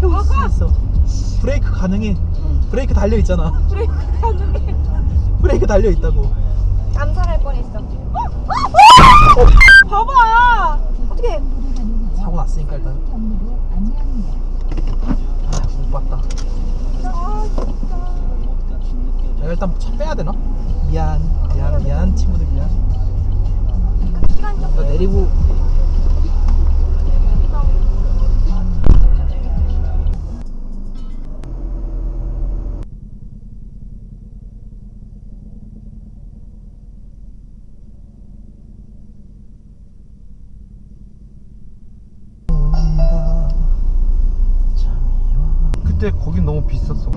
세울 수 있어. 브레이크 가능해. 브레이크 달려 있잖아. 브레이크 가능해. 브레이크 달려 있다고. 암살할 뻔했어. 봐봐. 어떻게? 사고 났으니까 일단. 아, 못 봤다. 아 진짜. 내가 일단 차 빼야 되나? 미안, 미안, 미안, 친구들 미안. 나 내리고 그때 거긴 너무 비쌌어